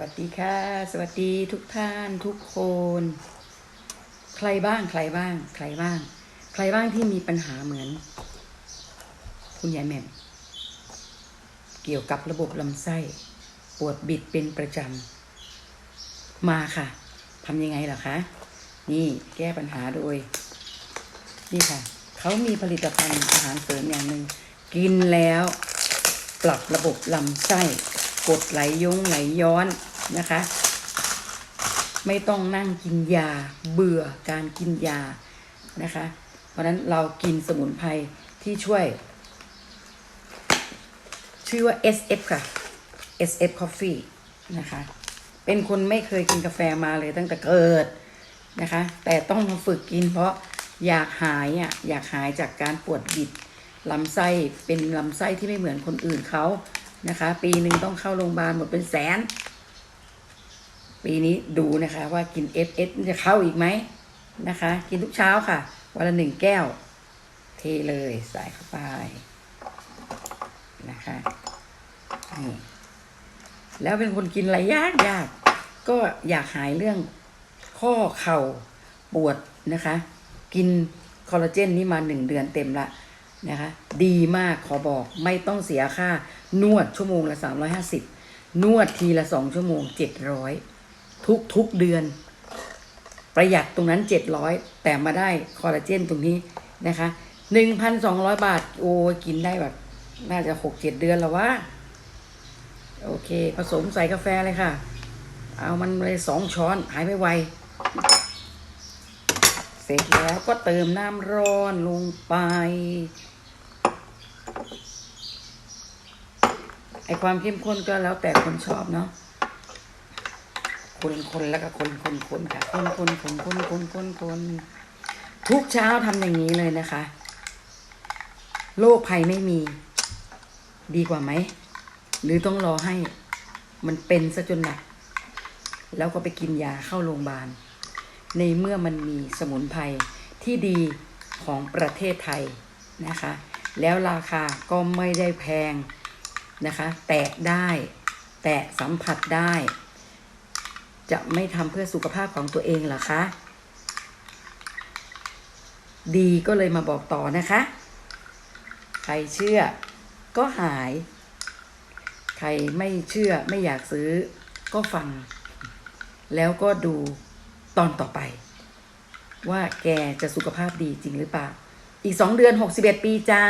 วัสดีค่ะ สวัสดีทุกท่านทุกคน ใครบ้างใครบ้าง ใครบ้าง ใครบ้างที่มีปัญหาเหมือน คุณยายแม่มเกี่ยวกับระบบลำไส้ปวดบิดเป็นประจำ มาค่ะทำยังไงหรอคะ นี่แก้ปัญหาโดย นี่ค่ะ เขามีผลิตภัณฑ์อาหารเสริมอย่างหนึ่งกินแล้ว ปรับระบบลำไส้ กดไหลยงไหลย้อนนะคะ ไม่ต้องนั่งกินยาเบื่อการกินยานะคะ เพราะฉะนั้นเรากินสมุนไพรที่ช่วย ชื่อว่า SF ค่ะ SF Coffee นะคะ เป็นคนไม่เคยกินกาแฟมาเลยตั้งแต่เกิดนะคะ แต่ต้องมาฝึกกินเพราะอยากหายอะอยากหายจากการปวดบิดลำไส้เป็นลำไส้ที่ไม่เหมือนคนอื่นเขา นะคะ ปีหนึ่งต้องเข้าโรงพยาบาลหมดเป็นแสน ปีนี้ดูนะคะ ว่ากิน FS จะเข้าอีกไหมนะคะ กินทุกเช้าค่ะ วันละหนึ่งแก้ว เทเลยใส่เข้าไปนะคะนี่แล้วเป็นคนกินอะไรยากยากก็อยากหายเรื่องข้อเข่าปวดนะคะ กินคอลลาเจนนี้มาหนึ่งเดือนเต็มละ นะคะดีมากขอบอกไม่ต้องเสียค่านวดชั่วโมงละสามร้อยห้าสิบนวดทีละสองชั่วโมงเจ็ดร้อยทุกทุกเดือน ประหยัดตรงนั้นเจ็ดร้อยแต่มาได้คอลลาเจนตรงนี้นะคะหนึ่งพันสองร้อยบาท โอ้กินได้แบบ น่าจะหกเจ็ดเดือนแล้ววะโอเค ผสมใส่กาแฟเลยค่ะ เอามันเลยสองช้อนหายไปไว เสร็จแล้วก็เติมน้ำร้อนลงไป ไอความเข้มข้นก็แล้วแต่คนชอบเนาะคนคนแล้วก็คนคนคนค่ะคนคนคนคนคนคนคนทุกเช้าทำอย่างนี้เลยนะคะ โรคภัยไม่มี ดีกว่าไหม หรือต้องรอให้มันเป็นซะจนหนัก แล้วก็ไปกินยาเข้าโรงพยาบาล ในเมื่อมันมีสมุนไพรที่ดีของประเทศไทยนะคะ แล้วราคาก็ไม่ได้แพง นะคะ แตะได้ แตะสัมผัสได้ จะไม่ทำเพื่อสุขภาพของตัวเองเหรอคะ ดีก็เลยมาบอกต่อนะคะ ใครเชื่อก็หาย ใครไม่เชื่อไม่อยากซื้อก็ฟัง แล้วก็ดูตอนต่อไป ว่าแกจะสุขภาพดีจริงหรือเปล่า อีกสองเดือนหกสิบเอ็ดปีจ้า